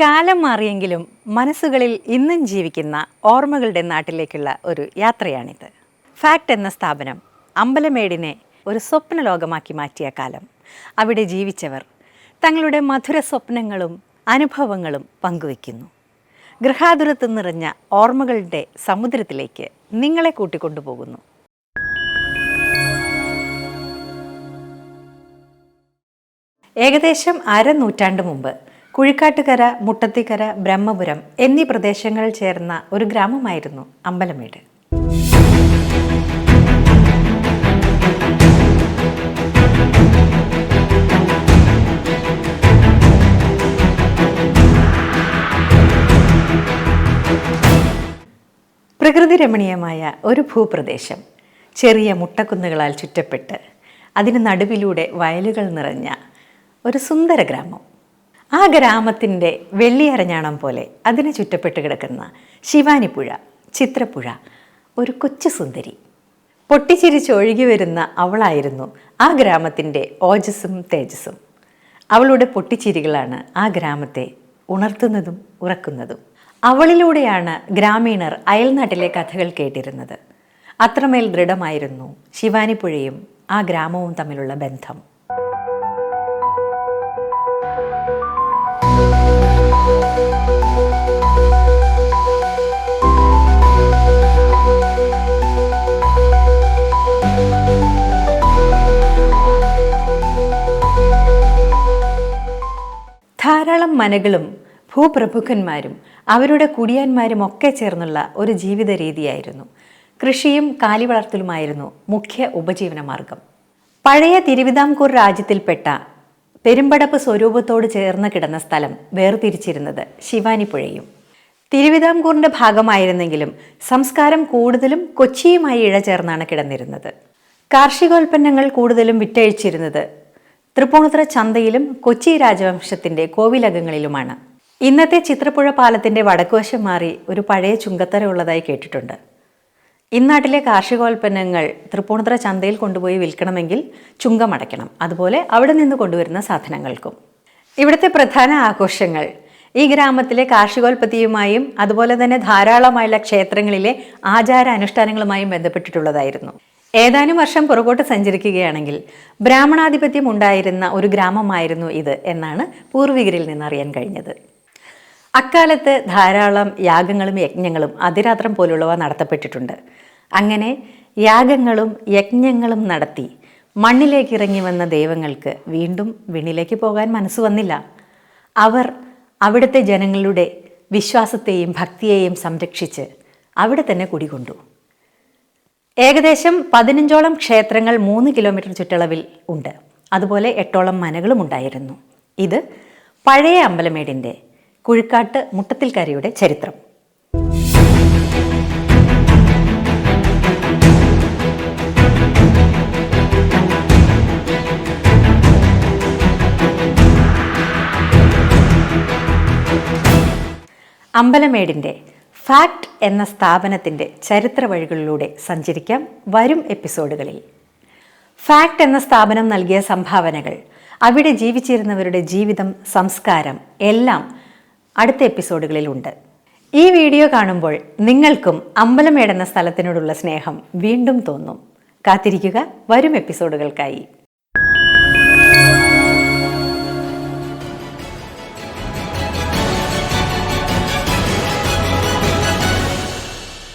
കാലം മാറിയെങ്കിലും മനസ്സുകളിൽ ഇന്നും ജീവിക്കുന്ന ഓർമ്മകളുടെ നാട്ടിലേക്കുള്ള ഒരു യാത്രയാണിത്. ഫാക്ട് എന്ന സ്ഥാപനം അമ്പലമേടിനെ ഒരു സ്വപ്ന ലോകമാക്കി മാറ്റിയ കാലം. അവിടെ ജീവിച്ചവർ തങ്ങളുടെ മധുര സ്വപ്നങ്ങളും അനുഭവങ്ങളും പങ്കുവയ്ക്കുന്നു. ഗൃഹാതുരത്ത് നിറഞ്ഞ ഓർമ്മകളുടെ സമുദ്രത്തിലേക്ക് നിങ്ങളെ കൂട്ടിക്കൊണ്ടുപോകുന്നു. ഏകദേശം അരനൂറ്റാണ്ട് മുമ്പ് കുഴിക്കാട്ടുകര മുട്ടത്തിക്കര ബ്രഹ്മപുരം എന്നീ പ്രദേശങ്ങൾ ചേർന്ന ഒരു ഗ്രാമമായിരുന്നു അമ്പലമേട്. പ്രകൃതി രമണീയമായ ഒരു ഭൂപ്രദേശം ചെറിയ മുട്ടക്കുന്നുകളാൽ ചുറ്റപ്പെട്ട് അതിന് നടുവിലൂടെ വയലുകൾ നിറഞ്ഞ ഒരു സുന്ദര ഗ്രാമം. ആ ഗ്രാമത്തിന്റെ വെള്ളിയരഞ്ഞാണം പോലെ അതിനെ ചുറ്റപ്പെട്ട് കിടക്കുന്ന ശിവാനിപ്പുഴ ചിത്രപ്പുഴ ഒരു കൊച്ചു സുന്ദരി. പൊട്ടിച്ചിരിച്ചൊഴുകി വരുന്ന അവളായിരുന്നു ആ ഗ്രാമത്തിന്റെ ഓജസ്സും തേജസ്സും. അവളുടെ പൊട്ടിച്ചിരികളാണ് ആ ഗ്രാമത്തെ ഉണർത്തുന്നതും ഉറക്കുന്നതും. അവളിലൂടെയാണ് ഗ്രാമീണർ അയൽനാട്ടിലെ കഥകൾ കേട്ടിരുന്നത്. അത്രമേൽ ദൃഢമായിരുന്നു ശിവാനിപ്പുഴയും ആ ഗ്രാമവും തമ്മിലുള്ള ബന്ധം. ധാരാളം മനകളും ഭൂപ്രഭുക്കന്മാരും അവരുടെ കുടിയാന്മാരും ഒക്കെ ചേർന്നുള്ള ഒരു ജീവിത രീതിയായിരുന്നു. കൃഷിയും കാലിവളർത്തലുമായിരുന്നു മുഖ്യ ഉപജീവന മാർഗം. പഴയ തിരുവിതാംകൂർ രാജ്യത്തിൽപ്പെട്ട പെരുമ്പടപ്പ് സ്വരൂപത്തോട് ചേർന്ന് കിടന്ന സ്ഥലം വേർതിരിച്ചിരുന്നത് ശിവാനിപ്പുഴയും. തിരുവിതാംകൂറിന്റെ ഭാഗമായിരുന്നെങ്കിലും സംസ്കാരം കൂടുതലും കൊച്ചിയുമായി ഇഴചേർന്നാണ് കിടന്നിരുന്നത്. കാർഷികോൽപ്പന്നങ്ങൾ കൂടുതലും വിറ്റഴിച്ചിരുന്നത് തൃപ്പൂണിത്തുറ ചന്തയിലും കൊച്ചി രാജവംശത്തിന്റെ കോവിലകങ്ങളിലുമാണ്. ഇന്നത്തെ ചിത്രപ്പുഴ പാലത്തിന്റെ വടക്കുവശം മാറി ഒരു പഴയ ചുങ്കത്തര ഉള്ളതായി കേട്ടിട്ടുണ്ട്. ഇന്നാട്ടിലെ കാർഷികോൽപ്പന്നങ്ങൾ തൃപ്പൂണിത്തുറ ചന്തയിൽ കൊണ്ടുപോയി വിൽക്കണമെങ്കിൽ ചുങ്കം അടയ്ക്കണം. അതുപോലെ അവിടെ നിന്ന് കൊണ്ടുവരുന്ന സാധനങ്ങൾക്കും. ഇവിടുത്തെ പ്രധാന ആഘോഷങ്ങൾ ഈ ഗ്രാമത്തിലെ കാർഷികോൽപ്പത്തിയുമായും അതുപോലെ തന്നെ ധാരാളമായുള്ള ക്ഷേത്രങ്ങളിലെ ആചാര അനുഷ്ഠാനങ്ങളുമായും ബന്ധപ്പെട്ടിട്ടുള്ളതായിരുന്നു. ഏതാനും വർഷം പുറകോട്ട് സഞ്ചരിക്കുകയാണെങ്കിൽ ബ്രാഹ്മണാധിപത്യം ഉണ്ടായിരുന്ന ഒരു ഗ്രാമമായിരുന്നു ഇത് എന്നാണ് പൂർവികരിൽ നിന്ന് അറിയാൻ കഴിഞ്ഞത്. അക്കാലത്ത് ധാരാളം യാഗങ്ങളും യജ്ഞങ്ങളും അതിരാത്രം പോലുള്ളവ നടത്തപ്പെട്ടിട്ടുണ്ട്. അങ്ങനെ യാഗങ്ങളും യജ്ഞങ്ങളും നടത്തി മണ്ണിലേക്ക് ഇറങ്ങി വന്ന ദൈവങ്ങൾക്ക് വീണ്ടും വിണ്ണിലേക്ക് പോകാൻ മനസ്സ് വന്നില്ല. അവർ അവിടുത്തെ ജനങ്ങളുടെ വിശ്വാസത്തെയും ഭക്തിയെയും സംരക്ഷിച്ച് അവിടെ തന്നെ കുടികൊണ്ടു. ഏകദേശം പതിനഞ്ചോളം ക്ഷേത്രങ്ങൾ മൂന്ന് കിലോമീറ്റർ ചുറ്റളവിൽ ഉണ്ട്. അതുപോലെ എട്ടോളം മനകളും ഉണ്ടായിരുന്നു. ഇത് പഴയ അമ്പലമേടിന്റെ കുഴിക്കാട്ട് മുട്ടത്തിൽക്കരയുടെ ചരിത്രം. അമ്പലമേടിന്റെ ഫാക്ട് എന്ന സ്ഥാപനത്തിന്റെ ചരിത്ര വഴികളിലൂടെ സഞ്ചരിക്കാം വരും എപ്പിസോഡുകളിൽ. ഫാക്ട് എന്ന സ്ഥാപനം നൽകിയ സംഭാവനകൾ അവിടെ ജീവിച്ചിരുന്നവരുടെ ജീവിതം സംസ്കാരം എല്ലാം അടുത്ത എപ്പിസോഡുകളിലുണ്ട് ഈ വീഡിയോ കാണുമ്പോൾ നിങ്ങൾക്കും അമ്പലമേടെന്ന സ്ഥലത്തിനോടുള്ള സ്നേഹം വീണ്ടും തോന്നും. കാത്തിരിക്കുക വരും എപ്പിസോഡുകൾക്കായി.